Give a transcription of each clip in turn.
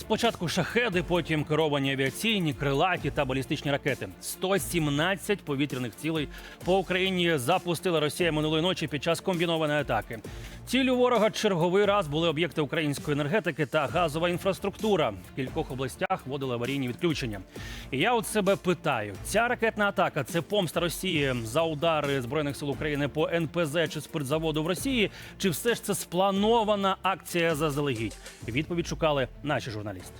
Спочатку шахеди, потім керовані авіаційні, крилаті та балістичні ракети. 117 повітряних цілей по Україні запустила Росія минулої ночі під час комбінованої атаки. Цілю ворога черговий раз були об'єкти української енергетики та газова інфраструктура. В кількох областях вводили аварійні відключення. І я от себе питаю: ця ракетна атака це помста Росії за удари збройних сил України по НПЗ чи спиртзаводу в Росії, чи все ж це спланована акція заздалегідь? Відповідь шукали наші журналісти.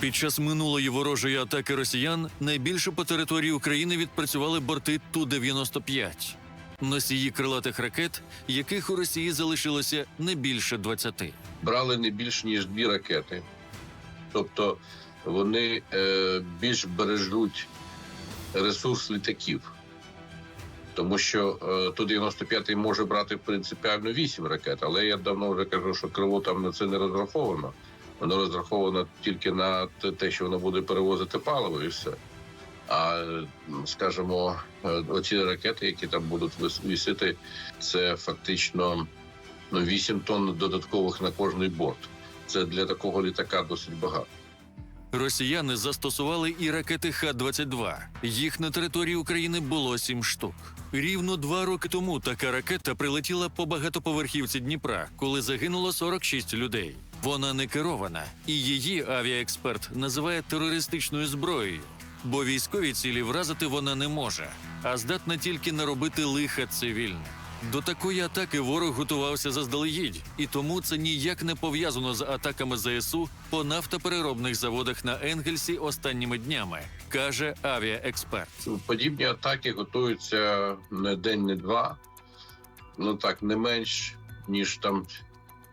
Під час минулої ворожої атаки росіян найбільше по території України відпрацювали борти Ту-95. Носії крилатих ракет, яких у Росії залишилося не більше 20. брали не більш ніж дві ракети. Тобто вони е, більш бережуть ресурс літаків. Тому що е, Ту-95 може брати принципіально 8 ракет, але я давно вже кажу, що крило там на це не розраховано. Воно розраховано тільки на те, що воно буде перевозити паливо і все. А е, скажімо, е, оці ракети, які там будуть вис- висіти, це фактично ну, 8 тонн додаткових на кожний борт. Це для такого літака досить багато. Росіяни застосували і ракети Х-22. Їх на території України було сім штук. Рівно два роки тому така ракета прилетіла по багатоповерхівці Дніпра, коли загинуло 46 людей. Вона не керована, і її авіаексперт називає терористичною зброєю, бо військові цілі вразити вона не може, а здатна тільки наробити лиха цивільне. До такої атаки ворог готувався заздалегідь, і тому це ніяк не пов'язано з атаками ЗСУ по нафтопереробних заводах на Енгельсі останніми днями, каже авіаексперт. Подібні атаки готуються не день, не два. Ну так, не менш ніж там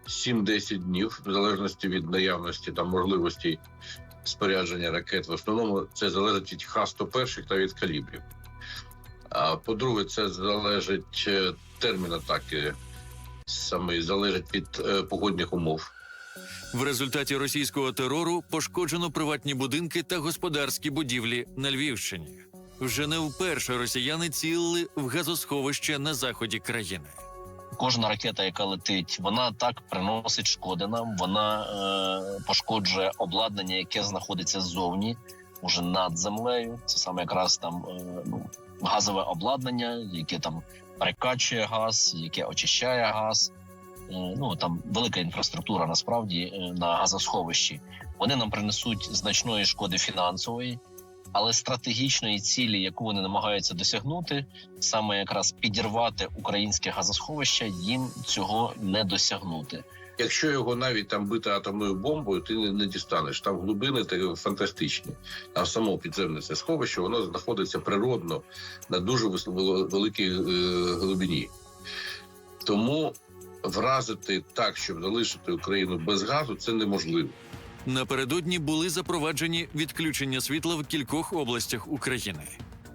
7-10 днів, в залежності від наявності там можливостей спорядження ракет. В основному це залежить від Х-101 та від калібрів. А по-друге, це залежить е, термін атаки саме залежить від е, погодних умов. В результаті російського терору пошкоджено приватні будинки та господарські будівлі на Львівщині. Вже не вперше росіяни цілили в газосховище на заході країни. Кожна ракета, яка летить, вона так приносить шкоди нам. Вона е, пошкоджує обладнання, яке знаходиться ззовні, уже над землею. Це саме якраз там е, ну, газове обладнання, яке там перекачує газ, яке очищає газ. Е, ну там велика інфраструктура насправді е, на газосховищі. Вони нам принесуть значної шкоди фінансової. Але стратегічної цілі, яку вони намагаються досягнути, саме якраз підірвати українське газосховище, їм цього не досягнути. Якщо його навіть там бити атомною бомбою, ти не, не дістанеш. Там глибини такі фантастичні. А само підземне це сховище воно знаходиться природно на дуже великій е, глибині. Тому вразити так, щоб залишити Україну без газу, це неможливо. Напередодні були запроваджені відключення світла в кількох областях України.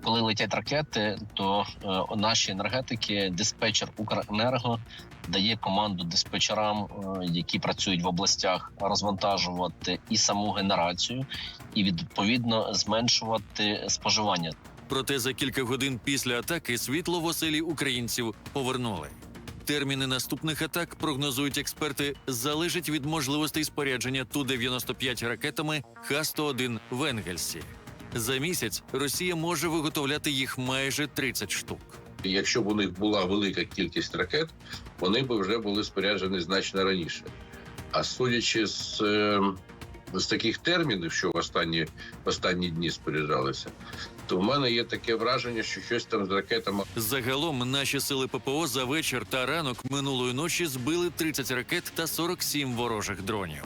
Коли летять ракети, то е, наші енергетики, диспетчер Укренерго дає команду диспетчерам, е, які працюють в областях, розвантажувати і саму генерацію, і відповідно зменшувати споживання. Проте за кілька годин після атаки світло в оселі українців повернули. Терміни наступних атак прогнозують експерти залежать від можливостей спорядження Ту-95 ракетами Х-101 в Енгельсі. За місяць Росія може виготовляти їх майже 30 штук. Якщо б у них була велика кількість ракет, вони б вже були споряджені значно раніше. А судячи з, е, з таких термінів, що в останні, останні дні споряджалися, то в мене є таке враження, що щось там з ракетами Загалом наші сили ППО за вечір та ранок минулої ночі збили 30 ракет та 47 ворожих дронів.